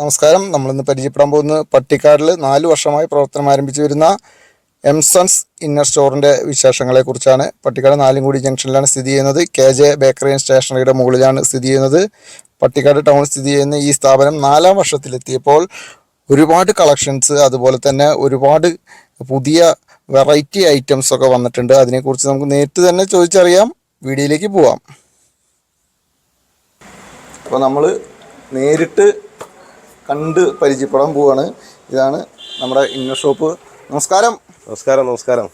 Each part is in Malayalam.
നമസ്കാരം. നമ്മളിന്ന് പരിചയപ്പെടാൻ പോകുന്നത് പട്ടിക്കാടിൽ നാല് വർഷമായി പ്രവർത്തനം ആരംഭിച്ചു വരുന്ന എംസൺസ് ഇന്നർ സ്റ്റോറിന്റെ വിശേഷങ്ങളെക്കുറിച്ചാണ്. പട്ടിക്കാട് നാലുംകൂടി ജംഗ്ഷനിലാണ് സ്ഥിതി ചെയ്യുന്നത്. കെ ജെ ബേക്കറി ആൻഡ് സ്റ്റേഷനറിയുടെ മുകളിലാണ് സ്ഥിതി ചെയ്യുന്നത്. പട്ടിക്കാട് ടൗൺ സ്ഥിതി ചെയ്യുന്ന ഈ സ്ഥാപനം നാലാം വർഷത്തിലെത്തിയപ്പോൾ ഒരുപാട് കളക്ഷൻസ് അതുപോലെ തന്നെ ഒരുപാട് പുതിയ വെറൈറ്റി ഐറ്റംസ് ഒക്കെ വന്നിട്ടുണ്ട്. അതിനെക്കുറിച്ച് നമുക്ക് നേരിട്ട് തന്നെ ചോദിച്ചറിയാം. വീഡിയോയിലേക്ക് പോവാം. അപ്പോൾ നമ്മൾ നേരിട്ട് കണ്ട് പരിചയപ്പെടാൻ പോവാണ്. ഇതാണ് നമ്മുടെ ഇന്നർ ഷോപ്പ്. നമസ്കാരം. നമസ്കാരം നമസ്കാരം.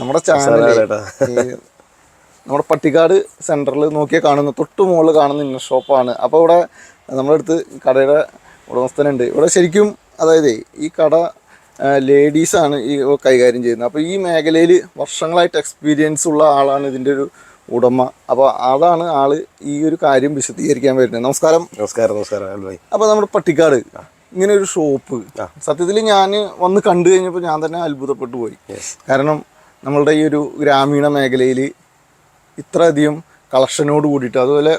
നമ്മുടെ ചാനൽ നമ്മുടെ പട്ടിക്കാട് സെന്ററിൽ നോക്കിയാൽ കാണുന്ന തൊട്ട് മുകളിൽ കാണുന്ന ഇന്നർ ഷോപ്പാണ്. അപ്പോൾ ഇവിടെ നമ്മുടെ അടുത്ത് കടയുടെ ഉടമസ്ഥനുണ്ട്. ഇവിടെ ശരിക്കും അതായത് ഈ കട ലേഡീസാണ് ഈ കൈകാര്യം ചെയ്യുന്നത്. അപ്പോൾ ഈ മേഖലയിൽ വർഷങ്ങളായിട്ട് എക്സ്പീരിയൻസ് ഉള്ള ആളാണ് ഇതിന്റെ ഒരു ഉടമ. അപ്പോൾ അതാണ് ആൾ ഈ ഒരു കാര്യം വിശദീകരിക്കാൻ വരുന്നത്. നമസ്കാരം. നമസ്കാരം നമസ്കാരം അപ്പൊ ഭായി അപ്പോൾ നമ്മുടെ പട്ടിക്കാട് ഇങ്ങനെ ഒരു ഷോപ്പ്. സത്യത്തിൽ ഞാൻ വന്ന് കണ്ടു കഴിഞ്ഞപ്പോൾ ഞാൻ തന്നെ അത്ഭുതപ്പെട്ടു പോയി. കാരണം നമ്മളുടെ ഈ ഒരു ഗ്രാമീണ മേഖലയിൽ ഇത്രയധികം കളക്ഷനോട് കൂടിയിട്ട് അതുപോലെ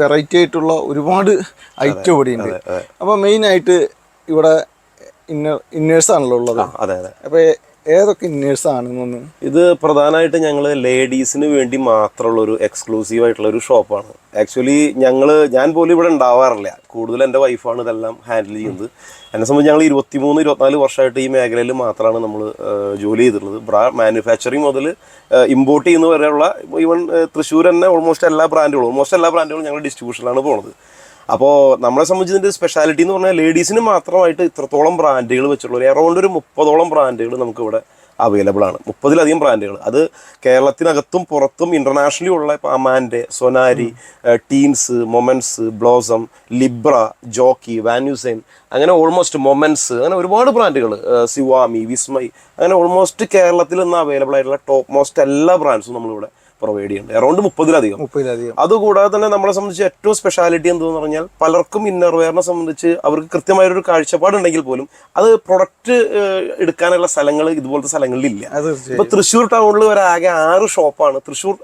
വെറൈറ്റി ആയിട്ടുള്ള ഒരുപാട് ഐറ്റം ഇവിടെ ഉണ്ട് അപ്പോൾ മെയിനായിട്ട് ഇവിടെ ഇന്ന ഇന്നേഴ്സ് ആണല്ലോ ഉള്ളത് അപ്പൊ അപ്പോൾ ഏതൊക്കെ ഇന്നേഴ്സ് ആണെന്നൊന്ന് ഇത് പ്രധാനമായിട്ട് ഞങ്ങൾ ലേഡീസിന് വേണ്ടി മാത്രമുള്ള ഒരു എക്സ്ക്ലൂസീവ് ആയിട്ടുള്ള ഒരു ഷോപ്പാണ് ആക്ച്വലി ഞങ്ങൾ ഞാൻ പോലും ഇവിടെ ഉണ്ടാവാറില്ല. കൂടുതൽ എന്റെ വൈഫാണ് ഇതെല്ലാം ഹാൻഡിൽ ചെയ്യുന്നത്. എന്നെ സംബന്ധിച്ച് ഞങ്ങൾ ഇരുപത്തിമൂന്ന് ഇരുപത്തിനാല് വർഷമായിട്ട് ഈ മേഖലയിൽ മാത്രമാണ് നമ്മൾ ജോലി ചെയ്തിട്ടുള്ളത്. ബ്രാ മാനുഫാക്ചറിങ് മുതൽ ഇമ്പോർട്ട് ചെയ്യുന്ന വരെയുള്ള ഈവൻ തൃശ്ശൂർ തന്നെ ഓൾമോസ്റ്റ് എല്ലാ ബ്രാൻഡുകളും ഓൾമോസ്റ്റ് എല്ലാ ബ്രാൻഡുകളും ഞങ്ങൾ ഡിസ്ട്രിബ്യൂഷനിലാണ് പോകുന്നത് അപ്പോൾ നമ്മളെ സംബന്ധിച്ച് ഇതിന്റെ സ്പെഷ്യാലിറ്റി എന്ന് പറഞ്ഞാൽ ലേഡീസിന് മാത്രമായിട്ട് ഇത്രത്തോളം ബ്രാൻഡുകൾ വെച്ചിട്ടുള്ള ഒരു അറൗണ്ട് ഒരു മുപ്പതോളം ബ്രാൻഡുകൾ നമുക്കിവിടെ അവൈലബിൾ ആണ്. മുപ്പതിലധികം ബ്രാൻഡുകൾ അത് കേരളത്തിനകത്തും പുറത്തും ഇന്റർനാഷണലി ഉള്ള ഇപ്പോൾ Amante Sonari teens moments Blossom Libra Jockey Van Heusen അങ്ങനെ ഓൾമോസ്റ്റ് മൊമെൻസ് അങ്ങനെ ഒരുപാട് ബ്രാൻഡുകൾ സിവാമി വിസ്മൈ അങ്ങനെ ഓൾമോസ്റ്റ് കേരളത്തിൽ നിന്ന് അവൈലബിൾ ആയിട്ടുള്ള ടോപ്പ് മോസ്റ്റ് എല്ലാ ബ്രാൻഡ്സും നമ്മളിവിടെ പ്രൊവൈഡ് ചെയ്യുന്നുണ്ട് അറൗണ്ട് മുപ്പതിലധികം. മുപ്പതിലധികം. അതുകൂടാതെ തന്നെ നമ്മളെ സംബന്ധിച്ച് ഏറ്റവും സ്പെഷ്യാലിറ്റി എന്തെന്ന് പറഞ്ഞാൽ പലർക്കും ഇന്നർ വെയറിനെ സംബന്ധിച്ച് അവർക്ക് കൃത്യമായൊരു കാഴ്ചപ്പാടുണ്ടെങ്കിൽ പോലും അത് പ്രൊഡക്റ്റ് എടുക്കാനുള്ള സ്ഥലങ്ങൾ ഇതുപോലത്തെ അത് ഇപ്പൊ തൃശ്ശൂർ ടൗണിൽ വരെ ആകെ ആറ് ഷോപ്പാണ് തൃശ്ശൂർ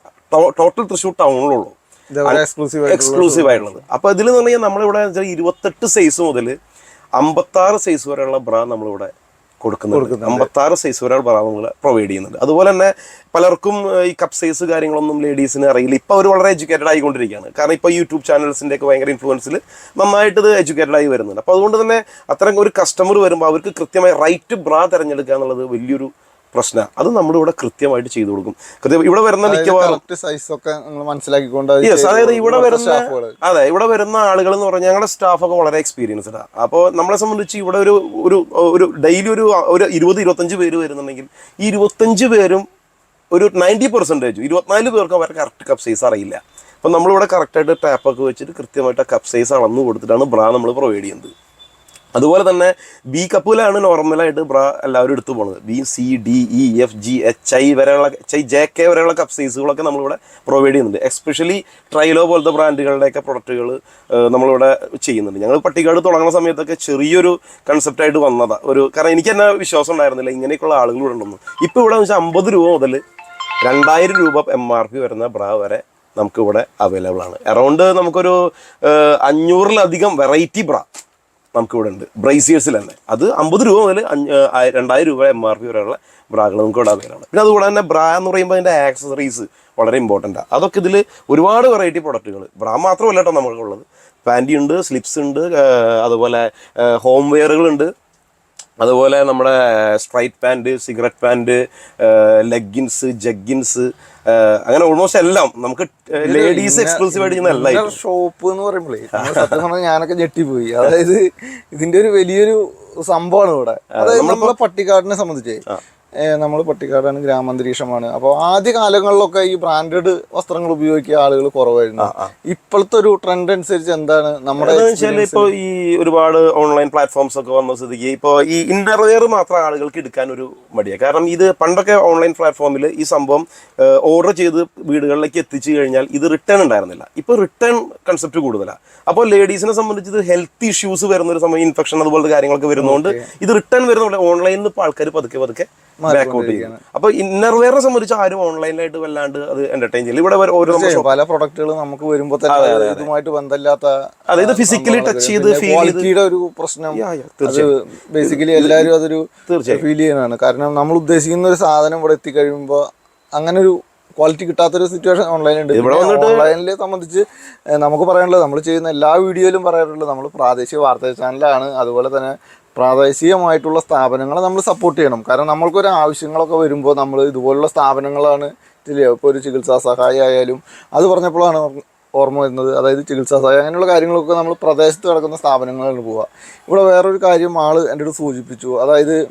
ടോട്ടൽ തൃശ്ശൂർ ടൗണിലുള്ളൂ എക്സ്ക്ലൂസീവ് എക്സ്ക്ലൂസീവ് ആയിട്ടുള്ളത്. അപ്പൊ ഇതിൽ നിന്ന് പറഞ്ഞാൽ നമ്മളിവിടെ ഇരുപത്തെട്ട് സൈസ് മുതൽ അമ്പത്താറ് സൈസ് വരെയുള്ള ബ്രാ നമ്മളിവിടെ കൊടുക്കുന്നുണ്ട്. അമ്പത്താറ് സൈസ് വരെ നമ്മൾ പ്രൊവൈഡ് ചെയ്യുന്നുണ്ട്. അതുപോലെ തന്നെ പലർക്കും ഈ കപ്പ് സൈസ് കാര്യങ്ങളൊന്നും ലേഡീസിന് അറിയില്ല. ഇപ്പോൾ അവർ വളരെ എഡ്യൂക്കേറ്റഡ് ആയിക്കൊണ്ടിരിക്കുകയാണ്. കാരണം ഇപ്പോൾ യൂട്യൂബ് ചാനൽസിന്റെ ഒക്കെ ഭയങ്കര ഇൻഫ്ലുവൻസിൽ നന്നായിട്ട് ഇത് എഡ്യൂക്കേറ്റഡ് ആയി വരുന്നുണ്ട്. അപ്പോൾ അതുകൊണ്ട് തന്നെ അത്തരം ഒരു കസ്റ്റമർ വരുമ്പോൾ അവർക്ക് കൃത്യമായി റൈറ്റ് ബ്രാ തിരഞ്ഞെടുക്കുക എന്നുള്ളത് വലിയൊരു പ്രശ്നമാണ് അത് നമ്മളിവിടെ കൃത്യമായിട്ട് ചെയ്തു കൊടുക്കും. കൃത്യം ഇവിടെ വരുന്ന മിക്കവാറും മനസ്സിലാക്കിക്കൊണ്ട് യെസ് അതായത് ഇവിടെ വരുന്ന അതെ ഇവിടെ വരുന്ന ആളുകൾ എന്ന് പറഞ്ഞാൽ ഞങ്ങളുടെ സ്റ്റാഫൊക്കെ വളരെ എക്സ്പീരിയൻസ്ഡാണ് അപ്പോൾ നമ്മളെ സംബന്ധിച്ച് ഇവിടെ ഒരു ഒരു ഒരു ഡെയിലി ഒരു ഒരു ഇരുപത് ഇരുപത്തഞ്ച് പേര് വരുന്നുണ്ടെങ്കിൽ ഈ ഇരുപത്തഞ്ച് പേരും ഒരു നയന്റി പെർസെന്റേജ് ഇരുപത്തിനാല് പേർക്ക് അവരെ കറക്റ്റ് കപ്പ് സൈസ് അറിയില്ല. അപ്പം നമ്മളിവിടെ കറക്റ്റായിട്ട് ടാപ്പൊക്കെ വെച്ചിട്ട് കൃത്യമായിട്ട് കപ്പ് സൈസ് അളന്നു കൊടുത്തിട്ടാണ് ബ്രാ നമ്മൾ പ്രൊവൈഡ് ചെയ്യുന്നത്. അതുപോലെ തന്നെ ബി കപ്പിലാണ് നോർമലായിട്ട് ബ്രാ എല്ലാവരും എടുത്തു പോകുന്നത് B C D E F G H I വരെയുള്ള എച്ച് ഐ ജെ കെ വരെയുള്ള കപ്പ് സൈസുകളൊക്കെ നമ്മളിവിടെ പ്രൊവൈഡ് ചെയ്യുന്നുണ്ട്. എസ്പെഷ്യലി ട്രൈലോ പോലത്തെ ബ്രാൻഡുകളുടെയൊക്കെ പ്രൊഡക്റ്റുകൾ നമ്മളിവിടെ ചെയ്യുന്നുണ്ട്. ഞങ്ങൾ പട്ടിക്കാട് തുടങ്ങുന്ന സമയത്തൊക്കെ ചെറിയൊരു കൺസെപ്റ്റായിട്ട് വന്നതാണ് ഒരു കാരണം എനിക്ക് തന്നെ വിശ്വാസം ഉണ്ടായിരുന്നില്ല ഇങ്ങനെയൊക്കെയുള്ള ആളുകൾ ഇവിടെ ഉണ്ടെന്ന്. ഇപ്പോൾ ഇവിടെ വെച്ചാൽ അമ്പത് രൂപ മുതൽ രണ്ടായിരം രൂപ എം ആർ പി വരുന്ന ബ്രാ വരെ നമുക്കിവിടെ അവൈലബിൾ ആണ്. അറൗണ്ട് നമുക്കൊരു അഞ്ഞൂറിലധികം വെറൈറ്റി ബ്രാ നമുക്കിവിടെ ഉണ്ട് ബ്രൈസിയേഴ്സിൽ തന്നെ അത് അമ്പത് രൂപ മുതൽ രണ്ടായിരം രൂപ എം ആർ പി വരെയുള്ള ബ്രാകൾ നമുക്ക് ഇവിടെ അവൈലബിൾ പിന്നെ അതുകൂടെ തന്നെ ബ്രാ എന്ന് പറയുമ്പോൾ അതിന്റെ ആക്സസറീസ് വളരെ ഇമ്പോർട്ടന്റ് അതൊക്കെ ഇതിൽ ഒരുപാട് വെറൈറ്റി പ്രൊഡക്റ്റുകൾ ബ്രാ മാത്രമല്ല കേട്ടോ നമുക്കുള്ളത് പാന്റി ഉണ്ട് സ്ലിപ്സ് ഉണ്ട് അതുപോലെ ഹോം വെയറുകളുണ്ട് അതുപോലെ നമ്മുടെ straight pant cigarette pant leggings jeggings അങ്ങനെ ഓൾമോസ്റ്റ് എല്ലാം നമുക്ക് ലേഡീസ് എക്സ്ക്ലൂസീവ് ആയിട്ട് ചെയ്യുന്ന ഷോപ്പ് എന്ന് പറയുമ്പോഴേ നമ്മൾ സത്യം പറഞ്ഞാൽ ഞാനൊക്കെ ഞെട്ടിപ്പോയി. അതായത് ഇതിന്റെ ഒരു വലിയൊരു സംഭവമാണ് ഇവിടെ. അതായത് നമ്മളെ പട്ടിക്കാടിനെ സംബന്ധിച്ചേ നമ്മൾ പട്ടിക്കാടാണ് ഗ്രാമാന്തരീക്ഷമാണ്. അപ്പോൾ ആദ്യ കാലങ്ങളിലൊക്കെ ഈ ബ്രാൻഡഡ് വസ്ത്രങ്ങൾ ഉപയോഗിക്കുക ആളുകൾ കുറവായിരുന്നു. ഇപ്പോഴത്തെ ഒരു ട്രെൻഡ് അനുസരിച്ച് എന്താണ് നമ്മുടെ ഇപ്പോൾ ഈ ഒരുപാട് ഓൺലൈൻ പ്ലാറ്റ്ഫോംസ് ഒക്കെ വന്ന സ്ഥിതിക്ക് ഇപ്പോൾ ഈ ഇന്റർവെയർ മാത്രം ആളുകൾക്ക് എടുക്കാൻ ഒരു മടിയാണ് കാരണം ഇത് പണ്ടൊക്കെ ഓൺലൈൻ പ്ലാറ്റ്ഫോമിൽ ഈ സംഭവം ഓർഡർ ചെയ്ത് വീടുകളിലേക്ക് എത്തിച്ചു കഴിഞ്ഞാൽ ഇത് റിട്ടേൺ ഉണ്ടായിരുന്നില്ല. ഇപ്പോൾ റിട്ടേൺ കൺസെപ്റ്റ് കൂടുതലാണ് അപ്പോൾ ലേഡീസിനെ സംബന്ധിച്ച് ഇത് ഹെൽത്ത് ഇഷ്യൂസ് വരുന്ന ഒരു സമയം ഇൻഫെക്ഷൻ അതുപോലത്തെ കാര്യങ്ങളൊക്കെ വരുന്നതുകൊണ്ട് ഇത് റിട്ടേൺ വരുന്ന ഓൺലൈനിൽ ഇപ്പോൾ ആൾക്കാർ പതുക്കെ പതുക്കെ ബാക്കൗട്ട് ചെയ്യും അപ്പൊ ഇന്നർവെയറിനെ സംബന്ധിച്ച് ആരും ഓൺലൈനായിട്ട് വല്ലാണ്ട് അത് എന്റർടൈൻ ചെയ്യില്ല. ഇവിടെ ഓരോ പല പ്രൊഡക്റ്റുകളും നമുക്ക് വരുമ്പോൾ തന്നെ ഇതുമായിട്ട് ബന്ധമില്ലാത്ത അതായത് ഫിസിക്കലി ടച്ച് ചെയ്ത് ക്വാളിറ്റിയുടെ ഒരു പ്രശ്നം ബേസിക്കലി എല്ലാവരും അതൊരു തീർച്ചയായും. ഫീൽ ചെയ്യുന്നതാണ്. കാരണം നമ്മൾ ഉദ്ദേശിക്കുന്ന ഒരു സാധനം ഇവിടെ എത്തിക്കഴിയുമ്പോൾ അങ്ങനെ ഒരു ക്വാളിറ്റി കിട്ടാത്തൊരു സിറ്റുവേഷൻ ഓൺലൈനുണ്ട് ഇവിടെ വന്നിട്ട് ഓൺലൈനിലെ സംബന്ധിച്ച് നമുക്ക് പറയാനുള്ളത് നമ്മൾ ചെയ്യുന്ന എല്ലാ വീഡിയോയിലും പറയാറുള്ളത് നമ്മൾ പ്രാദേശിക വാർത്താ ചാനലാണ്. അതുപോലെ തന്നെ പ്രാദേശികമായിട്ടുള്ള സ്ഥാപനങ്ങളെ നമ്മൾ സപ്പോർട്ട് ചെയ്യണം. കാരണം നമ്മൾക്കൊരു ആവശ്യങ്ങളൊക്കെ വരുമ്പോൾ നമ്മൾ ഇതുപോലുള്ള സ്ഥാപനങ്ങളാണ് ഇപ്പോൾ ഒരു ചികിത്സാ സഹായം ആയാലും അത് പറഞ്ഞപ്പോഴാണ് ഓർമ്മ- വരുന്നത്. അതായത് ചികിത്സാ സഹായം അങ്ങനെയുള്ള കാര്യങ്ങളൊക്കെ നമ്മൾ പ്രദേശത്ത് കിടക്കുന്ന സ്ഥാപനങ്ങളിലാണ് പോവുക. ഇവിടെ വേറൊരു കാര്യം ആൾ എന്റെ അടുത്ത് സൂചിപ്പിച്ചു. അതായത്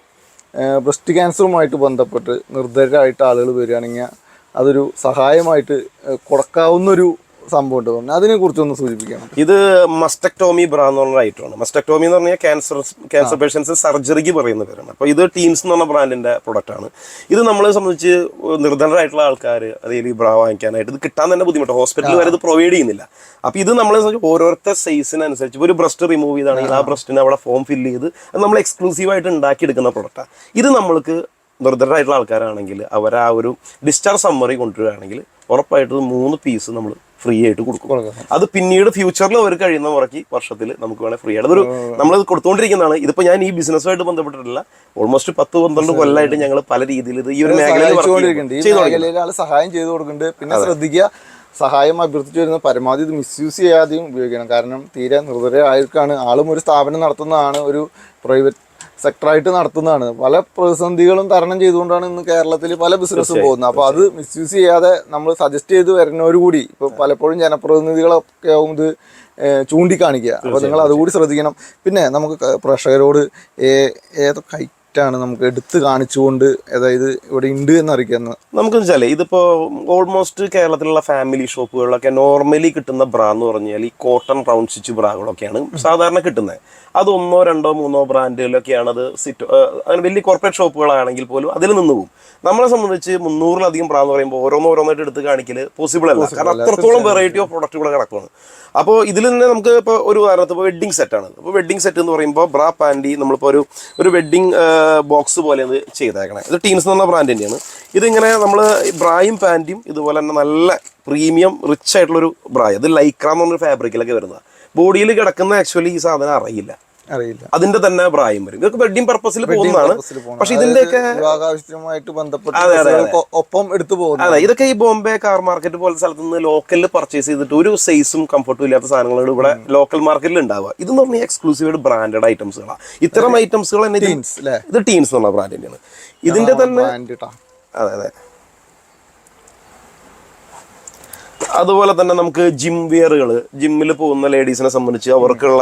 ബ്രസ്റ്റ് ക്യാൻസറുമായിട്ട് ബന്ധപ്പെട്ട് നിർദ്ധരായിട്ട് ആളുകൾ വരികയാണെങ്കിൽ അതൊരു സഹായമായിട്ട് കൊടുക്കാവുന്നൊരു സംഭവം ഉണ്ട് പറഞ്ഞു അതിനെ കുറിച്ചൊന്ന് സൂചിപ്പിക്കണം. ഇത് മസ്റ്റക്ടോമി ബ്രാ എന്ന് പറഞ്ഞ ഐറ്റമാണ് മസ്റ്റക്ടോമി എന്ന് പറഞ്ഞാൽ ക്യാൻസർ ക്യാൻസർ പേഷ്യൻസ് സർജറിക്ക് പറയുന്ന പേരാണ്. അപ്പോൾ ഇത് ടീംസ് എന്ന് പറഞ്ഞ ബ്രാൻഡിന്റെ പ്രൊഡക്റ്റ് ആണ്. ഇത് നമ്മളെ സംബന്ധിച്ച് നിർധനരായിട്ടുള്ള ആൾക്കാർ അതായത് ഈ ബ്രാ വാങ്ങിക്കാനായിട്ട് ഇത് കിട്ടാൻ തന്നെ ബുദ്ധിമുട്ട് ഹോസ്പിറ്റലിൽ വരെ ഇത് പ്രൊവൈഡ് ചെയ്യുന്നില്ല. അപ്പോൾ ഇത് നമ്മളെ സംബന്ധിച്ച് ഓരോരുത്തർ സൈസിനനുസരിച്ച് ഒരു ബ്രസ്റ്റ് റിമൂവ് ചെയ്താണെങ്കിൽ ആ. ബ്രസ്റ്റിന് അവിടെ ഫോം ഫില്ല് ചെയ്ത് അത് നമ്മൾ എക്സ്ക്ലൂസീവായിട്ട് ഉണ്ടാക്കിയെടുക്കുന്ന പ്രൊഡക്റ്റാണ് ഇത് നമ്മൾക്ക് നിർദ്ധരായിട്ടുള്ള ആൾക്കാരാണെങ്കിൽ അവർ ആ ഒരു ഡിസ്ചാർജ് സമ്മറി കൊണ്ടുവരികയാണെങ്കിൽ ഉറപ്പായിട്ടും മൂന്ന് പീസ് നമ്മൾ ഫ്രീ ആയിട്ട് കൊടുക്കും. അത് പിന്നീട് ഫ്യൂച്ചറിൽ അവർ കഴിയുന്ന മുറയ്ക്ക് വർഷത്തിൽ നമുക്ക് വേണേൽ ഫ്രീ ആയിട്ട് അതൊരു നമ്മളത് കൊടുത്തുകൊണ്ടിരിക്കുന്നതാണ് ഇതിപ്പോൾ ഞാൻ ഈ ബിസിനസ്സുമായിട്ട് ബന്ധപ്പെട്ടിട്ടില്ല. ഓൾമോസ്റ്റ് പത്ത് പന്ത്രണ്ട് കൊല്ലമായിട്ട് ഞങ്ങൾ പല രീതിയിൽ ഇത് ഈ ഒരു മേഖലയിൽ സഹായം ചെയ്തു കൊടുക്കുന്നുണ്ട്. പിന്നെ ശ്രദ്ധിക്കുക സഹായം അഭ്യർത്ഥിച്ചു വരുന്ന പരമാവധി ഇത് മിസ്യൂസ് ചെയ്യാതെയും ഉപയോഗിക്കണം. കാരണം തീരെ നിർദ്ധരായിരിക്കാണ് ആളും ഒരു സ്ഥാപനം നടത്തുന്നതാണ് ഒരു പ്രൈവറ്റ് സെക്ടറായിട്ട് നടത്തുന്നതാണ്. പല പ്രതിസന്ധികളും തരണം ചെയ്തുകൊണ്ടാണ് ഇന്ന് കേരളത്തിൽ പല ബിസിനസ്സും പോകുന്നത്. അപ്പോൾ അത് മിസ്യൂസ് ചെയ്യാതെ നമ്മൾ സജസ്റ്റ് ചെയ്ത് വരുന്നവരുകൂടി ഇപ്പോൾ പലപ്പോഴും ജനപ്രതിനിധികളൊക്കെ ആവും ഇത് ചൂണ്ടിക്കാണിക്കുക. അപ്പോൾ നിങ്ങൾ അതുകൂടി ശ്രദ്ധിക്കണം. പിന്നെ നമുക്ക് പ്രേക്ഷകരോട് ഏതൊക്കെ ഐറ്റാണ് നമുക്ക് എടുത്ത് കാണിച്ചുകൊണ്ട് അതായത് ഇവിടെ ഉണ്ട് എന്നറിയിക്കുന്നത് നമുക്ക് വെച്ചാൽ ഇതിപ്പോ ഓൾമോസ്റ്റ് കേരളത്തിലുള്ള ഫാമിലി ഷോപ്പുകളിലൊക്കെ നോർമലി കിട്ടുന്ന ബ്രാ എന്ന് പറഞ്ഞാൽ ഈ കോട്ടൺ റൗണ്ട് സ്റ്റിച്ച് ബ്രാകളൊക്കെയാണ് സാധാരണ കിട്ടുന്നത് അത് ഒന്നോ രണ്ടോ മൂന്നോ ബ്രാൻഡിലൊക്കെയാണ് അത് സിറ്റ് അങ്ങനെ വലിയ കോർപ്പറേറ്റ് ഷോപ്പുകളാണെങ്കിൽ പോലും അതിൽ നിന്ന് പോകും. നമ്മളെ സംബന്ധിച്ച് മുന്നൂറിലധികം ബ്രാ എന്ന് പറയുമ്പോൾ ഓരോന്നോ ഓരോന്നായിട്ട് എടുത്ത് കാണിക്കൽ പോസിബിൾ അല്ല. കാരണം അത്രത്തോളം വെറൈറ്റി ഓഫ് പ്രൊഡക്റ്റുകൾ കിടക്കുകയാണ് അപ്പോൾ ഇതിൽ തന്നെ നമുക്ക് ഇപ്പോൾ ഒരു ഉദാഹരണത്തിൽ ഇപ്പോൾ വെഡ്ഡിങ് സെറ്റാണ് അപ്പോൾ വെഡ്ഡിങ് സെറ്റ് എന്ന് പറയുമ്പോൾ ബ്രാ പാന്റി നമ്മളിപ്പോൾ ഒരു ഒരു വെഡ്ഡിങ് ബോക്സ് പോലെ ഇത് ചെയ്തേക്കണേ. ഇത് ടീംസ് എന്ന് പറഞ്ഞ ബ്രാൻഡ് തന്നെയാണ്. ഇതിങ്ങനെ നമ്മൾ ബ്രായും പാന്റും ഇതുപോലെ തന്നെ നല്ല പ്രീമിയം റിച്ച് ആയിട്ടുള്ളൊരു ബ്രായ ഇത് ലൈക്ര എന്ന് പറഞ്ഞൊരു ഫാബ്രിക്കിലൊക്കെ വരുന്നത്. ബോഡിയിൽ കിടക്കുന്ന ആക്ച്വലി ഈ സാധനം അറിയില്ല. അറിയില്ല. അതിന്റെ തന്നെ പ്രായം വരും. ഇതൊക്കെ വെഡിങ് പർപ്പസിൽ പോകുന്നതാണ്. പക്ഷെ ഇതിന്റെയൊക്കെ വിവാഹാവശ്യമായിട്ട് ബന്ധപ്പെട്ട് ഒപ്പം എടുത്തു പോകുന്നു അതെ ഇതൊക്കെ ഈ ബോംബെ കാർ മാർക്കറ്റ് പോലത്തെ സ്ഥലത്ത് നിന്ന് ലോക്കലിൽ പർച്ചേസ് ചെയ്തിട്ട് ഒരു സൈസും കംഫർട്ടും ഇല്ലാത്ത സാധനങ്ങളാണ് ഇവിടെ ലോക്കൽ മാർക്കറ്റിൽ ഉണ്ടാവുക. ഇത് എന്ന് പറഞ്ഞാൽ എക്സ്ക്ലൂസീവ് ബ്രാൻഡഡ് ഐറ്റംസുകളാണ് ഇത്തരം ഐറ്റംസുകൾ തന്നെ? ഇത് ടീൻസ് എന്നുള്ള ബ്രാൻഡ് തന്നെയാണ്. ഇതിന്റെ തന്നെ. അതെ അതെ. അതുപോലെ തന്നെ നമുക്ക് ജിം വിയറുകൾ ജിമ്മിൽ പോകുന്ന ലേഡീസിനെ സംബന്ധിച്ച് അവർക്കുള്ള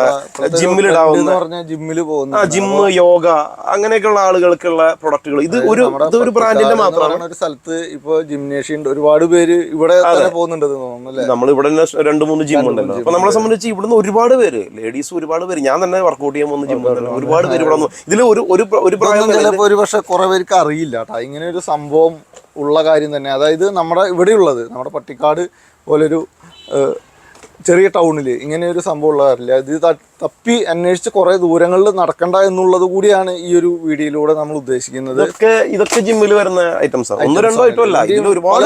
ജിമ്മിൽ ഇടാവുന്ന ജിമ്മിൽ പോകുന്ന ജിം യോഗ അങ്ങനെയൊക്കെയുള്ള ആളുകൾക്കുള്ള പ്രൊഡക്റ്റുകൾ ഇത് ഒരു ഇത് ഒരു ബ്രാൻഡിന്റെ മാത്രമാണ്. ഒരു സ്ഥലത്ത് ഇപ്പൊ ജിംനേഷ്യം ഒരുപാട് പേര് ഇവിടെ പോകുന്നുണ്ട് നമ്മൾ ഇവിടെ രണ്ട് മൂന്ന് ജിം ഉണ്ടല്ലോ. അപ്പൊ നമ്മളെ സംബന്ധിച്ച് ഇവിടുന്ന് ഒരുപാട് പേര് ലേഡീസ് ഒരുപാട് പേര്. ഞാൻ തന്നെ വർക്കൗട്ട് ചെയ്യാൻ പോകുന്ന ജിം ഉണ്ടല്ലോ. ഒരുപാട് പേര് ഇവിടെ ഇതിൽ ഒരു ഒരു പ്ര- ഒരു പക്ഷെ കുറെ പേർക്ക് അറിയില്ല കേട്ടോ. ഇങ്ങനെ ഒരു സംഭവം ഉള്ള കാര്യം തന്നെ. അതായത് നമ്മുടെ ഇവിടെയുള്ളത് നമ്മുടെ പട്ടിക്കാട് പോലൊരു ചെറിയ ടൗണിൽ ഇങ്ങനെ ഒരു സംഭവം ഉള്ളതല്ല ഇത് തപ്പി അന്വേഷിച്ച് കുറെ ദൂരങ്ങളിൽ നടക്കണ്ട എന്നുള്ളത് കൂടിയാണ് ഈ ഒരു വീഡിയോയിലൂടെ നമ്മൾ ഉദ്ദേശിക്കുന്നത്. ഇതൊക്കെ ഇതൊക്കെ ജിമ്മിൽ വരുന്ന ഐറ്റംസ് ഒന്ന് രണ്ടോ ഐറ്റം അല്ല. ഇതിൽ ഒരുപാട്?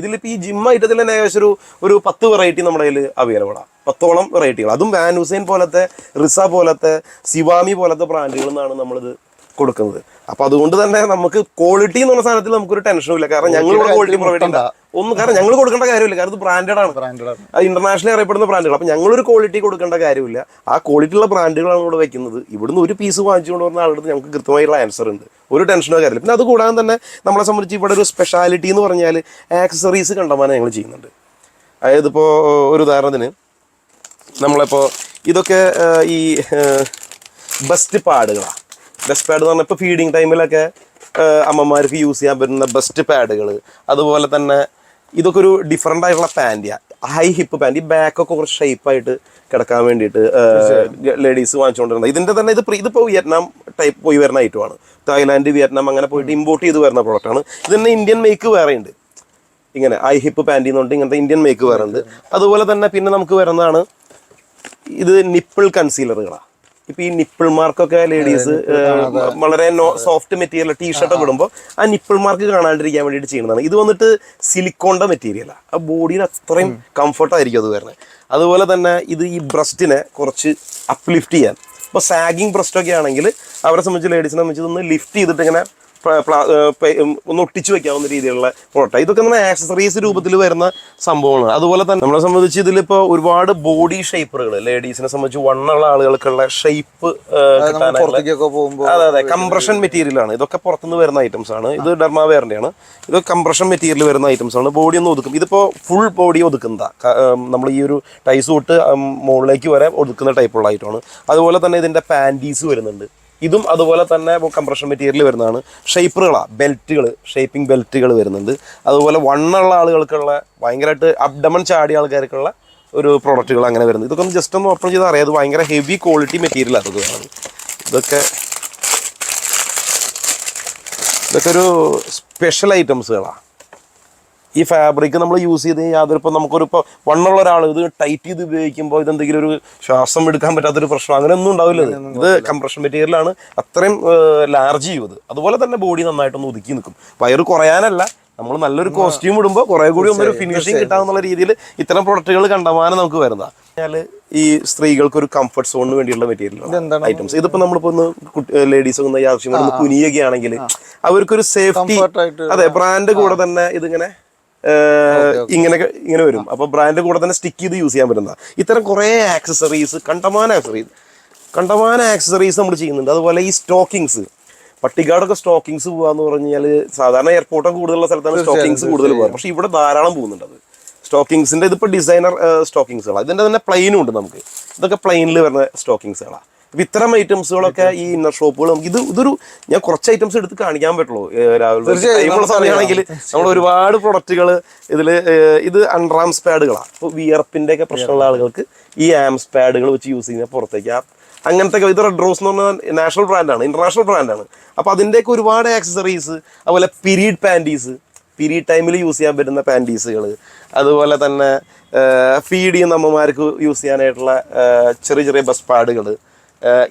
ഇതിലിപ്പോ ഈ ജിം ഐറ്റത്തിൽ തന്നെ ഏകദേശം ഒരു ഒരു പത്ത് വെറൈറ്റി നമ്മുടെ കയ്യിൽ അവൈലബിൾ ആണ് പത്തോളം വെറൈറ്റികൾ അതും വാൻ ഹുസൈൻ പോലത്തെ റിസ പോലത്തെ സിവാമി പോലത്തെ ബ്രാൻഡുകളിൽ നിന്നാണ് നമ്മളിത് കൊടുക്കുന്നത്. അപ്പൊ അതുകൊണ്ട് തന്നെ നമുക്ക് ക്വാളിറ്റി എന്ന് പറഞ്ഞ സാധനത്തിൽ നമുക്കൊരു ടെൻഷനും ഇല്ല. കാരണം ഞങ്ങൾ ക്വാളിറ്റി പ്രൊവൈഡ് ചെയ്യണ്ട. ഒന്നും കാരണം ഞങ്ങൾ കൊടുക്കേണ്ട കാര്യമില്ല. കാരണം ഇത് ബ്രാൻഡഡ് ആണ്. ബ്രാൻഡഡ് ആണ്. അത് ഇന്റർനാഷണലി അറിയപ്പെടുന്ന ബ്രാൻഡുകൾ അപ്പം ഞങ്ങളൊരു ക്വാളിറ്റി കൊടുക്കേണ്ട കാര്യമില്ല. ആ ക്വാളിറ്റി ഉള്ള ബ്രാൻഡുകളാണ് ഇവിടെ വെക്കുന്നത്. ഇവിടുന്ന് ഒരു പീസ് വാങ്ങിച്ചുകൊണ്ട് വന്ന ആളുടെ ഞങ്ങൾക്ക് കൃത്യമായിട്ടുള്ള ആൻസർ ഉണ്ട്. ഒരു ടെൻഷനോ കാര്യമില്ല. പിന്നെ അത് കൂടാതെ തന്നെ നമ്മളെ സംബന്ധിച്ച് ഇവിടെ ഒരു സ്പെഷ്യാലിറ്റി എന്ന് പറഞ്ഞാൽ ആക്സസറീസ് കണ്ടമാനം ഞങ്ങൾ ചെയ്യുന്നുണ്ട്. അതായത് ഇപ്പോൾ ഒരു ഉദാഹരണത്തിന് നമ്മളിപ്പോൾ ഇതൊക്കെ ഈ ബെസ്റ്റ് പാഡുകളാണ് ബെസ്റ്റ് പാഡ് എന്ന് പറഞ്ഞാൽ ഇപ്പോൾ ഫീഡിങ് ടൈമിലൊക്കെ അമ്മമാർക്ക് യൂസ് ചെയ്യാൻ പറ്റുന്ന ബെസ്റ്റ് പാഡുകൾ അതുപോലെ തന്നെ ഇതൊക്കെ ഒരു ഡിഫറെന്റ് ആയിട്ടുള്ള പാന്റിയാ ഹൈ ഹിപ്പ് പാന്റ് ഈ ബാക്കൊക്കെ കുറച്ച് ഷേപ്പായിട്ട് കിടക്കാൻ വേണ്ടിയിട്ട് ലേഡീസ് വാങ്ങിച്ചുകൊണ്ടിരുന്നത് ഇതിന്റെ തന്നെ ഇത് ഇതിപ്പോ ഇതിപ്പോൾ വിയറ്റ്നാം ടൈപ്പ് പോയി വരുന്ന ഐറ്റമാണ് തായ്ലാൻഡ് വിയറ്റ്നാം അങ്ങനെ പോയിട്ട് ഇമ്പോർട്ട് ചെയ്ത് വരുന്ന പ്രോഡക്റ്റാണ് തന്നെ ഇന്ത്യൻ മേക്ക് വേറെ ഉണ്ട് ഇങ്ങനെ ഐ ഹിപ്പ് പാന്റി എന്നുകൊണ്ട് ഇങ്ങനത്തെ ഇന്ത്യൻ മേക്ക് വേറെ ഉണ്ട് അതുപോലെ തന്നെ പിന്നെ നമുക്ക് വരുന്നതാണ് ഇത് നിപ്പിൾ കൺസീലറുകളാണ് ഇപ്പൊ ഈ നിപ്പിൾ മാർക്കൊക്കെ ലേഡീസ് വളരെ സോഫ്റ്റ് മെറ്റീരിയൽ ടീഷർട്ട് ഒക്കെ ഇടുമ്പോൾ ആ നിപ്പിൾ മാർക്ക് കാണാണ്ടിരിക്കാൻ വേണ്ടിയിട്ട് ചെയ്യുന്നതാണ്. ഇത് വന്നിട്ട് സിലിക്കോണിന്റെ മെറ്റീരിയലാണ് ആ. ബോഡിയിൽ അത്രയും കംഫർട്ട് ആയിരിക്കും അത് വരുന്നത്. അതുപോലെ തന്നെ ഇത് ഈ ബ്രസ്റ്റിനെ കുറച്ച് അപ്ലിഫ്റ്റ് ചെയ്യാൻ. ഇപ്പോൾ സാഗിങ് ബ്രസ്റ്റ് ഒക്കെ ആണെങ്കിൽ അവരെ സംബന്ധിച്ച് ലേഡീസിനെ സംബന്ധിച്ച് ഇതൊന്ന് ലിഫ്റ്റ് ചെയ്തിട്ട് ഇങ്ങനെ ഒന്ന് ഒട്ടിച്ചു വെക്കാവുന്ന രീതിയിലുള്ള പ്രോഡക്റ്റ് ഇതൊക്കെ നമ്മുടെ ആക്സസറീസ് രൂപത്തിൽ വരുന്ന സംഭവമാണ്. അതുപോലെ തന്നെ നമ്മളെ സംബന്ധിച്ച് ഇതിലിപ്പോൾ ഒരുപാട് ബോഡി ഷേപ്പറുകൾ ലേഡീസിനെ സംബന്ധിച്ച് വണ്ണുള്ള ആളുകൾക്കുള്ള ഷേപ്പ് കിട്ടാനായിട്ടുള്ള അതെ അതെ. കംപ്രഷൻ മെറ്റീരിയൽ ആണ്. ഇതൊക്കെ പുറത്തുനിന്ന് വരുന്ന ഐറ്റംസ് ആണ്. ഇത് ഡെർമാവെയറിന്റെ ആണ് ഇത് കംപ്രഷൻ മെറ്റീരിയൽ വരുന്ന ഐറ്റംസ് ആണ്. ബോഡി ഒന്ന് ഒതുക്കും. ഇതിപ്പോ ഫുൾ ബോഡി ഒതുക്കുന്നതാ. നമ്മൾ ഈ ഒരു ടൈസ് തൊട്ട് മുകളിലേക്ക് വരെ ഒതുക്കുന്ന ടൈപ്പുള്ള ഐറ്റമാണ് അതുപോലെ തന്നെ ഇതിന്റെ പാന്റീസ് വരുന്നുണ്ട്. ഇതും അതുപോലെ തന്നെ കംപ്രഷൻ മെറ്റീരിയൽ വരുന്നതാണ്. ഷേപ്പറുകളാണ് ബെൽറ്റുകൾ ഷേപ്പിംഗ് ബെൽറ്റുകൾ വരുന്നുണ്ട്. അതുപോലെ വണ്ണുള്ള ആളുകൾക്കുള്ള ഭയങ്കരമായിട്ട് അബ്ഡമൺ ചാടിയ ആൾക്കാർക്കുള്ള ഒരു പ്രോഡക്റ്റുകൾ അങ്ങനെ വരുന്നത് ഇതൊക്കെ ഒന്ന് ജസ്റ്റ് ഒന്ന് ഓപ്പൺ ചെയ്ത് അറിയാം. അത് ഭയങ്കര ഹെവി ക്വാളിറ്റി മെറ്റീരിയൽ അതൊക്കെ ഇതൊക്കെ. ഇതൊക്കെ ഒരു സ്പെഷ്യൽ ഐറ്റംസുകളാണ് ഈ ഫാബ്രിക് നമ്മൾ യൂസ് ചെയ്ത് യാതൊരു ഇപ്പോൾ നമുക്കൊരു ഇപ്പോൾ വണ്ണുള്ള ഒരാൾ ഇത് ടൈറ്റ് ചെയ്ത് ഉപയോഗിക്കുമ്പോൾ ഇത് എന്തെങ്കിലും ഒരു ശ്വാസം എടുക്കാൻ പറ്റാത്തൊരു പ്രശ്നം അങ്ങനെ ഒന്നും ഉണ്ടാവില്ല. ഇത് കംപ്രഷൻ മെറ്റീരിയലാണ് അത്രയും ലാർജ് ചെയ്യും അത്. അതുപോലെ തന്നെ ബോഡി നന്നായിട്ടൊന്ന് ഒതുക്കി നിൽക്കും. വയറ് കുറയാനല്ല. നമ്മൾ നല്ലൊരു കോസ്റ്റ്യൂം ഇടുമ്പോൾ കുറെ കൂടി ഒന്നൊരു ഫിനിഷിങ് കിട്ടാന്നുള്ള രീതിയിൽ ഇത്തരം പ്രൊഡക്റ്റുകൾ കണ്ടമാനം നമുക്ക് വരുന്നതാണ് കഴിഞ്ഞാൽ ഈ സ്ത്രീകൾക്ക് ഒരു കംഫർട്ട് സോണിന് വേണ്ടിയുള്ള മെറ്റീരിയൽ ഐറ്റംസ് ഇതിപ്പോ നമ്മളിപ്പോ ഒന്ന് ലേഡീസ് ഒന്ന് ആവശ്യം കുനിയൊക്കെ ആണെങ്കിൽ അവർക്കൊരു സേഫ്റ്റി അതെ ബ്രാൻഡ് കൂടെ തന്നെ ഇതിങ്ങനെ ഇങ്ങനെ ഇങ്ങനെ വരും. അപ്പൊ ബ്രാൻഡ് കൂടെ തന്നെ സ്റ്റിക്ക് ചെയ്ത് യൂസ് ചെയ്യാൻ പറ്റുന്ന ഇത്തരം കുറെ ആക്സസറീസ് കണ്ടമാന ആക്സസറീസ് കണ്ടമാന ആക്സസറീസ് നമ്മൾ ചെയ്യുന്നുണ്ട്. അതുപോലെ ഈ സ്റ്റോക്കിങ്സ് പട്ടിക്കാടൊക്കെ സ്റ്റോക്കിങ്സ് പോവാന്ന് പറഞ്ഞു കഴിഞ്ഞാൽ സാധാരണ എയർപോർട്ടൊക്കെ കൂടുതലുള്ള സ്ഥലത്താണ് സ്റ്റോക്കിങ്സ് കൂടുതൽ പോകാറ് പക്ഷെ ഇവിടെ ധാരാളം പോകുന്നുണ്ട് അത്. സ്റ്റോക്കിങ്സിന്റെ ഇതിപ്പോ ഡിസൈനർ സ്റ്റോക്കിങ്സുകളാണ് ഇതിന്റെ തന്നെ പ്ലെയിനും ഉണ്ട് നമുക്ക്. ഇതൊക്കെ പ്ലെയിനിൽ വരുന്ന സ്റ്റോക്കിങ്സുകളാണ് അപ്പൊ ഇത്തരം ഐറ്റംസുകളൊക്കെ ഈ ഇന്നർ ഷോപ്പുകൾ നമുക്ക് ഇത് ഇതൊരു ഞാൻ കുറച്ച് ഐറ്റംസ് എടുത്ത് കാണിക്കാൻ പറ്റുള്ളൂ രാവിലെ സമയമാണെങ്കിൽ നമ്മൾ ഒരുപാട് പ്രൊഡക്റ്റുകൾ ഇതിൽ ഇത് അൺറാംസ് പാഡുകളാണ് ഇപ്പോൾ വിയർപ്പിന്റെ ഒക്കെ പ്രശ്നമുള്ള ആളുകൾക്ക് ഈ ആംസ് പാഡുകൾ വെച്ച് യൂസ് ചെയ്യുന്ന പുറത്തേക്ക്. ആ അങ്ങനത്തെ ഇത് റെഡ് റോസ് എന്ന് പറഞ്ഞാൽ നാഷണൽ ബ്രാൻഡാണ് ഇന്റർനാഷണൽ ബ്രാൻഡാണ് അപ്പോൾ അതിന്റെയൊക്കെ ഒരുപാട് ആക്സസറീസ് അതുപോലെ പിരീഡ് പാന്റീസ് പിരീഡ് ടൈമിൽ യൂസ് ചെയ്യാൻ പറ്റുന്ന പാന്റീസുകൾ അതുപോലെ തന്നെ ഫീഡ് ചെയ്യുന്ന അമ്മമാർക്ക് യൂസ് ചെയ്യാനായിട്ടുള്ള ചെറിയ ചെറിയ ബസ് പാഡുകൾ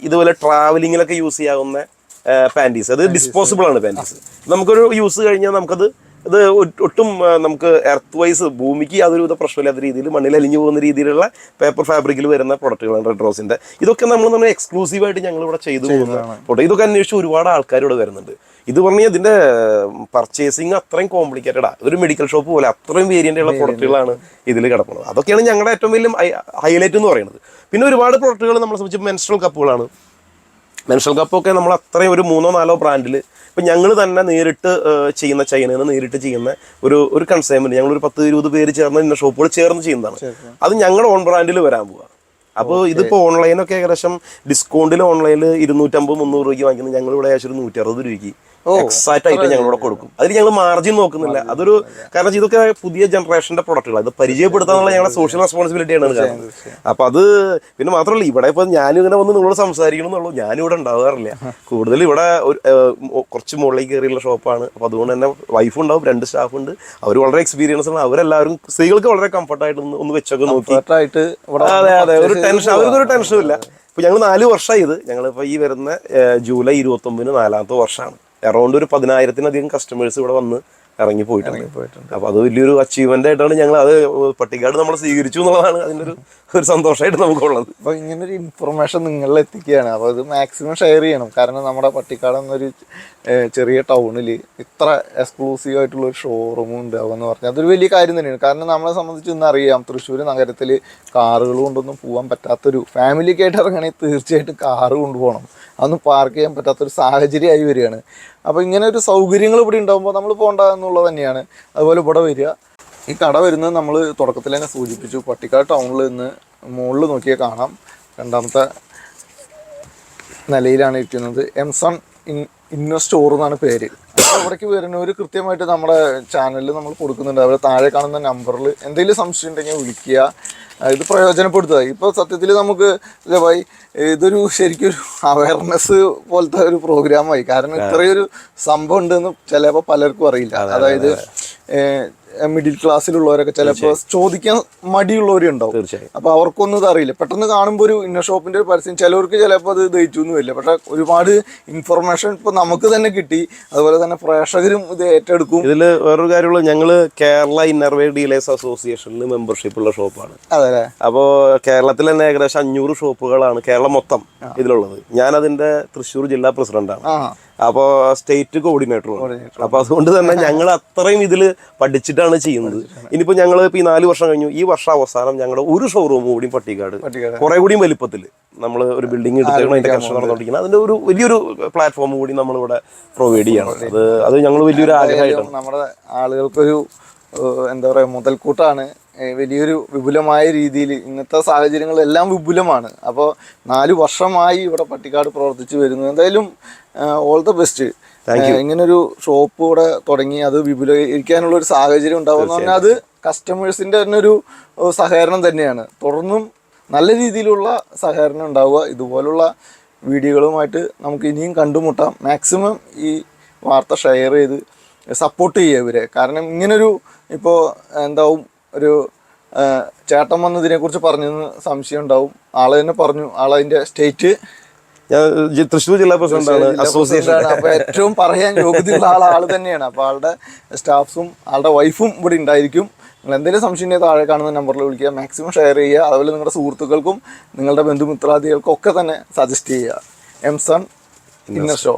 ഇതുപോലെ ട്രാവലിങ്ങിലൊക്കെ യൂസ് ചെയ്യാവുന്ന പാന്റീസ് അത് ഡിസ്പോസിബിൾ ആണ് പാന്റീസ് നമുക്കൊരു യൂസ് കഴിഞ്ഞാൽ നമുക്കത് ഇത് ഒട്ടും നമുക്ക് എർത്ത് വൈസ് ഭൂമിക്ക് യാതൊരു വിധ പ്രശ്നമില്ലാത്ത രീതിയിൽ മണ്ണിൽ അലിഞ്ഞു പോകുന്ന രീതിയിലുള്ള പേപ്പർ ഫാബ്രിക്കിൽ വരുന്ന പ്രൊഡക്റ്റുകളാണ് റെഡ് റോസിന്റെ ഇതൊക്കെ നമ്മൾ നമ്മൾ എക്സ്ക്ലൂസീവായിട്ട് ഞങ്ങൾ ഇവിടെ ചെയ്തു പോകുന്ന ഇതൊക്കെ അന്വേഷിച്ച് ഒരുപാട് ആൾക്കാർ ഇവിടെ വരുന്നുണ്ട്. ഇത് പറഞ്ഞാൽ ഇതിന്റെ പർച്ചേസിങ് അത്രയും കോംപ്ലിക്കേറ്റഡാ ഇതൊരു മെഡിക്കൽ ഷോപ്പ് പോലെ അത്രയും വേരിയന്റ് ഉള്ള പ്രൊഡക്റ്റുകളാണ് ഇതിൽ കിടക്കുന്നത്. അതൊക്കെയാണ് ഞങ്ങളുടെ ഏറ്റവും വലിയ ഹൈലൈറ്റ് എന്ന് പറയുന്നത്. പിന്നെ ഒരുപാട് പ്രൊഡക്റ്റുകൾ നമ്മളെ സംബന്ധിച്ച് മെൻസ്ട്രൽ കപ്പുകളാണ് മെൻസ്ട്രൽ കപ്പൊക്കെ നമ്മൾ അത്രയും ഒരു മൂന്നോ നാലോ ബ്രാൻഡിൽ ഇപ്പം ഞങ്ങൾ തന്നെ നേരിട്ട് ചെയ്യുന്ന ചൈനയിൽ നിന്ന് നേരിട്ട് ചെയ്യുന്ന ഒരു ഒരു കൺസൈൻമെന്റ് ഞങ്ങൾ ഒരു പത്ത് ഇരുപത് പേര് ചേർന്ന് ഇന്ന ഷോപ്പുകൾ ചേർന്ന് ചെയ്യുന്നതാണ്. അത് ഞങ്ങളുടെ ഓൺ ബ്രാൻഡിൽ വരാൻ പോവുക അപ്പോൾ ഇതിപ്പോൾ ഓൺലൈനൊക്കെ ഏകദേശം ഡിസ്കൗണ്ടിൽ ഓൺലൈനിൽ ഇരുന്നൂറ്റമ്പത് മുന്നൂറ് രൂപയ്ക്ക് വാങ്ങിക്കുന്നത് ഞങ്ങൾ ഇവിടെ ഏകദേശം ഒരു നൂറ്റി അറുപത് രൂപയ്ക്ക് എക്സാക്റ്റ് ആയിട്ട് ഞങ്ങളിവിടെ കൊടുക്കും. അതിൽ ഞങ്ങൾ മാർജിൻ നോക്കുന്നില്ല. അതൊരു കാരണം ഇതൊക്കെ പുതിയ ജനറേഷന്റെ പ്രൊഡക്റ്റുകൾ അത് പരിചയപ്പെടുത്താനുള്ള ഞങ്ങളുടെ സോഷ്യൽ റെസ്പോൺസിബിലിറ്റി ആണ് കാരണം. അപ്പൊ അത് പിന്നെ മാത്രമല്ല ഇവിടെ ഇപ്പൊ ഞാൻ ഇങ്ങനെ വന്ന് നിങ്ങളോട് സംസാരിക്കണം എന്നുള്ളൂ ഞാനും ഇവിടെ ഉണ്ടാകാറില്ല കൂടുതൽ ഇവിടെ ഒരു, കുറച്ച് മുകളിലേക്ക് കയറിയുള്ള ഷോപ്പാണ് അപ്പൊ അതുകൊണ്ട് തന്നെ വൈഫ് ഉണ്ടാവും രണ്ട് സ്റ്റാഫ് ഉണ്ട്. അവർ വളരെ എക്സ്പീരിയൻസ് ആണ്. അവരെല്ലാവരും സ്ത്രീകൾക്ക് വളരെ കംഫർട്ടായിട്ട് ഒന്ന് ഒന്ന് വെച്ചൊക്കെ നോക്കി. അതെ അതെ ഒരു ടെൻഷൻ അവർക്ക് ഒരു ടെൻഷനും ഇല്ല. ഇപ്പൊ ഞങ്ങൾ നാല് വർഷമായി ഇത്. ഞങ്ങളിപ്പോ ഈ വരുന്ന ജൂലൈ ഇരുപത്തി ഒമ്പതിന് നാലാമത്തെ വർഷമാണ് അറൗണ്ട് ഒരു പതിനായിരത്തിനധികം കസ്റ്റമേഴ്സ് ഇവിടെ വന്ന് ഇറങ്ങി പോയിട്ടുണ്ട്. അപ്പൊ അത് വലിയൊരു അച്ചീവ്മെന്റ് ആയിട്ടാണ് ഞങ്ങൾ അത് പട്ടിക്കാട് നമ്മൾ സ്വീകരിച്ചു എന്നുള്ളതാണ് അതിന്റെ ഒരു ഒരു സന്തോഷമായിട്ട് നമുക്കുള്ളത്. അപ്പൊ ഇങ്ങനെ ഒരു ഇൻഫർമേഷൻ നിങ്ങളിൽ എത്തിക്കുകയാണ്. അപ്പൊ അത് മാക്സിമം ഷെയർ ചെയ്യണം. കാരണം നമ്മുടെ പട്ടിക്കാട് എന്നൊരു ചെറിയ ടൗണിൽ ഇത്ര എക്സ്ക്ലൂസീവ് ആയിട്ടുള്ള ഒരു ഷോറൂം ഉണ്ടാവുക എന്ന് പറഞ്ഞാൽ അതൊരു വലിയ കാര്യം തന്നെയാണ്. കാരണം നമ്മളെ സംബന്ധിച്ച് ഇന്ന് അറിയാം തൃശ്ശൂർ നഗരത്തിൽ കാറുകൾ കൊണ്ടൊന്നും പോകാൻ പറ്റാത്തൊരു ഫാമിലിക്കായിട്ട് ഇറങ്ങണേ ഇറങ്ങണമെങ്കിൽ തീർച്ചയായിട്ടും കാറ് കൊണ്ടുപോകണം. അതൊന്നും പാർക്ക് ചെയ്യാൻ പറ്റാത്തൊരു സാഹചര്യമായി വരികയാണ്. അപ്പോൾ ഇങ്ങനെ ഒരു സൗകര്യങ്ങൾ ഇവിടെ ഉണ്ടാകുമ്പോൾ നമ്മൾ പോകണ്ട എന്നുള്ളത് തന്നെയാണ്. അതുപോലെ ഇവിടെ വരിക. ഈ കട വരുന്നത് നമ്മൾ തുടക്കത്തിൽ തന്നെ സൂചിപ്പിച്ചു. പട്ടിക്കാട് ടൗണിൽ നിന്ന് മുകളിൽ നോക്കിയാൽ കാണാം. രണ്ടാമത്തെ നിലയിലാണ് ഇരിക്കുന്നത് എംസൺ ഇൻ ഇന്നർ സ്റ്റോർ എന്നാണ് പേര്. അവിടേക്ക് വരുന്നവർ കൃത്യമായിട്ട് നമ്മുടെ ചാനലിൽ നമ്മൾ കൊടുക്കുന്നുണ്ട്. അവരെ താഴെ കാണുന്ന നമ്പറിൽ എന്തെങ്കിലും സംശയം ഉണ്ടെങ്കിൽ വിളിക്കുക. ഇത് പ്രയോജനപ്പെടുത്തുക. ഇപ്പോൾ സത്യത്തിൽ നമുക്ക് ഇതേപോലെ ഇതൊരു ശരിക്കും ഒരു അവയർനെസ് പോലത്തെ ഒരു പ്രോഗ്രാമായി കാരണം ഇത്രയൊരു സംഭവം ഉണ്ടെന്ന് ചിലപ്പോൾ പലർക്കും അറിയില്ല. അതായത് മിഡിൽ ക്ലാസ്സിലുള്ളവരൊക്കെ ചിലപ്പോൾ ചോദിക്കാൻ മടിയുള്ളവരും ഉണ്ടാവും തീർച്ചയായും. അപ്പൊ അവർക്കൊന്നും ഇത് അറിയില്ല പെട്ടെന്ന് കാണുമ്പോൾ ഒരു ഇന്ന ഷോപ്പിന്റെ ഒരു പരസ്യം ചിലവർക്ക് ചിലപ്പോൾ അത് ദഹിച്ചു എന്ന് വരില്ല പക്ഷെ ഒരുപാട് ഇൻഫർമേഷൻ ഇപ്പൊ നമുക്ക് തന്നെ കിട്ടി. അതുപോലെ തന്നെ പ്രേക്ഷകരും ഇത് ഏറ്റെടുക്കും. ഇതിൽ വേറൊരു കാര്യമുള്ള ഞങ്ങൾ കേരള ഇന്നർവേ ഡീലേഴ്സ് അസോസിയേഷനിൽ മെമ്പർഷിപ്പ് ഉള്ള ഷോപ്പാണ് അതെ അപ്പോ അപ്പോൾ കേരളത്തിൽ തന്നെ ഏകദേശം അഞ്ഞൂറ് ഷോപ്പുകളാണ് കേരളം മൊത്തം ഇതിലുള്ളത്. ഞാൻ അതിന്റെ തൃശ്ശൂർ ജില്ലാ പ്രസിഡന്റാണ് അപ്പോൾ സ്റ്റേറ്റ് കോർഡിനേറ്റർ അപ്പോൾ അതുകൊണ്ട് തന്നെ ഞങ്ങൾ അത്രയും ഇതിൽ പഠിച്ചിട്ടാണ് ചെയ്യുന്നത്. ഇനിയിപ്പോൾ ഞങ്ങൾ ഇപ്പോൾ ഈ നാല് വർഷം കഴിഞ്ഞു. ഈ വർഷം അവസാനം ഞങ്ങളുടെ ഒരു ഷോറൂം കൂടി പട്ടിക്കാട്. കുറെ കൂടിയും വലിപ്പത്തിൽ നമ്മൾ ഒരു ബിൽഡിംഗ് എടുത്തേക്കണം അതിന്റെ കൺസ്ട്രക്ഷൻ നടന്നുകൊണ്ടിരിക്കുന്നത് അതിന്റെ ഒരു വലിയൊരു പ്ലാറ്റ്ഫോം കൂടി നമ്മൾ ഇവിടെ പ്രൊവൈഡ് ചെയ്യണം അത് അത് ഞങ്ങൾ വലിയൊരു ആഗ്രഹമായിട്ടാണ്. നമ്മുടെ ആളുകൾക്കൊരു എന്താ പറയാ മുതൽക്കൂട്ടാണ്. വലിയൊരു വിപുലമായ രീതിയിൽ ഇന്നത്തെ സാഹചര്യങ്ങളെല്ലാം വിപുലമാണ്. അപ്പോൾ നാല് വർഷമായി ഇവിടെ പട്ടിക്കാട് പ്രവർത്തിച്ചു വരുന്നു. എന്തായാലും ഓൾ ദ ബെസ്റ്റ് ഇങ്ങനൊരു ഷോപ്പ് ഇവിടെ തുടങ്ങി അത് വിപുലീകരിക്കാനുള്ള ഒരു സാഹചര്യം ഉണ്ടാവുമെന്ന് പറഞ്ഞാൽ അത് കസ്റ്റമേഴ്സിന്റെ തന്നെ ഒരു സഹകരണം തന്നെയാണ്. തുടർന്നും നല്ല രീതിയിലുള്ള സഹകരണം ഉണ്ടാവുക. ഇതുപോലുള്ള വീഡിയോകളുമായിട്ട് നമുക്ക് ഇനിയും കണ്ടുമുട്ടാം. മാക്സിമം ഈ വാർത്ത ഷെയർ ചെയ്ത് സപ്പോർട്ട് ചെയ്യുക ഇവരെ. കാരണം ഇങ്ങനൊരു ഇപ്പോൾ എന്താവും ഒരു ചേട്ടൻ വന്നതിനെ കുറിച്ച് പറഞ്ഞെന്ന് സംശയം ഉണ്ടാവും. ആളെ തന്നെ പറഞ്ഞു. ആളതിന്റെ സ്റ്റേറ്റ് ഞാൻ തൃശ്ശൂർ ജില്ലാ പ്രസിഡന്റാണ് അസോസിയേഷൻ അപ്പൊ ഏറ്റവും പറയാൻ യോഗ്യതയുള്ള ആൾ ആൾ തന്നെയാണ്. അപ്പൊ ആളുടെ സ്റ്റാഫ്സും ആളുടെ വൈഫും ഇവിടെ ഉണ്ടായിരിക്കും. നിങ്ങൾ എന്തെങ്കിലും സംശയം ഉണ്ടെങ്കിൽ താഴെ കാണുന്ന നമ്പറിൽ വിളിക്കുക. മാക്സിമം ഷെയർ ചെയ്യുക. അതുപോലെ നിങ്ങളുടെ സുഹൃത്തുക്കൾക്കും നിങ്ങളുടെ ബന്ധുമിത്രാദികൾക്കും ഒക്കെ തന്നെ സജസ്റ്റ് ചെയ്യുക. എംസൺ ഇന്നർ ഷോ